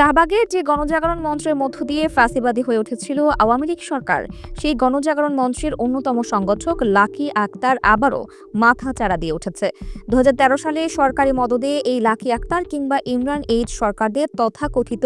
শাহবাগের যে গণজাগরণ মঞ্চের মধ্য দিয়ে ফাঁসিবাদী হয়ে উঠেছিল আওয়ামী লীগ সরকার, সেই গণজাগরণ মঞ্চের অন্যতম সংগঠক লাকি আক্তার আবারও মাথা চাড়া দিয়ে উঠেছে। দুহাজার তেরো সালে সরকারি মদদে এই লাকি আক্তার কিংবা ইমরান এইড সরকারদের তথাকথিত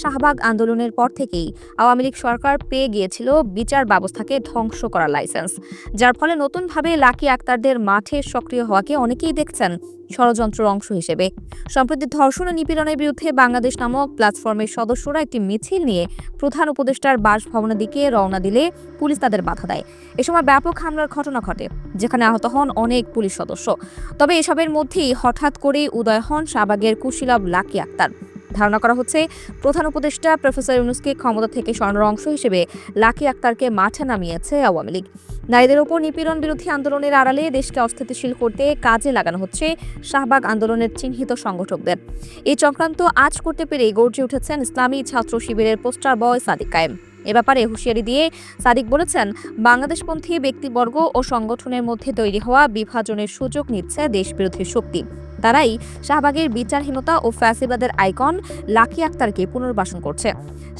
শাহবাগ আন্দোলনের পর থেকেই আওয়ামী লীগ সরকার পেয়ে গিয়েছিল বিচার ব্যবস্থাকে ধ্বংস করার লাইসেন্স। যার ফলে নতুনভাবে লাকি আক্তারদের মাঠে সক্রিয় হওয়াকে অনেকেই দেখছেন ষড়যন্ত্রের অংশ হিসেবে। সম্প্রতি ধর্ষণ ও নিপীড়নের বিরুদ্ধে বাংলাদেশ নামক প্ল্যাটফর্মের সদস্যরা একটি মিছিল নিয়ে প্রধান উপদেষ্টার বাসভবনের দিকে রওনা দিলে পুলিশ তাদের বাধা দেয়। এ সময় ব্যাপক হামলার ঘটনা ঘটে, যেখানে আহত হন অনেক পুলিশ সদস্য। তবে এসবের মধ্যেই হঠাৎ করেই উদয় হন শাহবাগের কুশীলব লাকি আক্তার। ধারণা করা হচ্ছে, প্রধান উপদেষ্টা প্রফেসর ইউনুসকে ক্ষমতা থেকে সরানোর অংশ হিসেবে লাকি আক্তারকে মাঠে নামিয়েছে আওয়ামী লীগ। নারীদের ওপর নিপীড়ন বিরোধী আন্দোলনের আড়ালে দেশকে অস্থিতিশীল করতে কাজে লাগানো হচ্ছে শাহবাগ আন্দোলনের চিহ্নিত সংগঠকদের। এই চক্রান্ত আজ করতে পেরে গর্জে উঠেছেন ইসলামী ছাত্র শিবিরের পোস্টার বয় সাদিক কায়েম। এ ব্যাপারে হুঁশিয়ারি দিয়ে সাদিক বলেছেন, বাংলাদেশপন্থী ব্যক্তিবর্গ ও সংগঠনের মধ্যে তৈরি হওয়া বিভাজনের সুযোগ নিচ্ছে দেশবিরোধী শক্তি। তারাই শাহবাগের বিচারহীনতা ও ফ্যাসিবাদের আইকন লাকি আক্তারকে পুনর্বাসন করছে।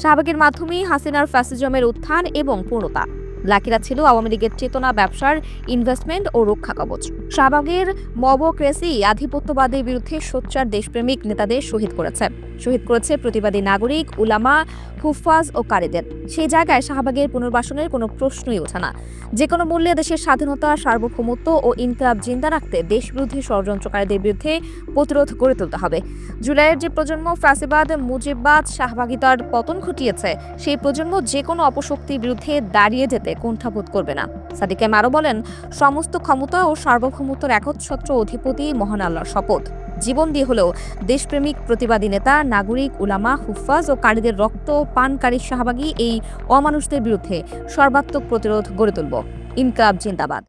শাহবাগের মাধ্যমেই হাসিনার ফ্যাসিজমের উত্থান এবং পূর্ণতা। লাকিরা ছিল আওয়ামী লীগের চেতনা, ব্যবসার ইনভেস্টমেন্ট ও রক্ষা কবচ। শাহবাগের মবক্রেসি আধিপত্যবাদের বিরুদ্ধে সোচ্চার দেশপ্রেমিক নেতাদের শহীদ করেছে। শহীদ করেছে প্রতিবাদী নাগরিক, উলামা, হুফাজ ও কারিদের। সেই জায়গায় শাহবাগের পুনর্বাসনের কোনো প্রশ্নই ওঠে না। যে কোনো মূল্যে দেশের স্বাধীনতা, সার্বভৌমত্ব ও ইনকলাব জিন্দা রাখতে দেশবিরোধী ষড়যন্ত্রকারীদের বিরুদ্ধে প্রতিরোধ গড়ে তুলতে হবে। জুলাইয়ের যে প্রজন্ম ফ্যাসিবাদ, মুজিববাদ, শাহবাগিতার পতন ঘটিয়েছে, সেই প্রজন্ম যে কোনো অপশক্তির বিরুদ্ধে দাঁড়িয়ে যেতে কুণ্ঠাবোধ করবে না। সাদিক আরও বলেন, সমস্ত ক্ষমতা ও সার্বভৌমত্বের একচ্ছত্র অধিপতি মহান আল্লাহর শপথ। জীবন দিয়ে হলেও দেশপ্রেমিক প্রতিবাদী নেতা, নাগরিক, উলামা, হুফাজ ও কারীদের রক্ত, পানকারী শাহবাগী এই অমানুষদের বিরুদ্ধে সর্বাত্মক প্রতিরোধ গড়ে তুলব। ইনকাব জিন্দাবাদ।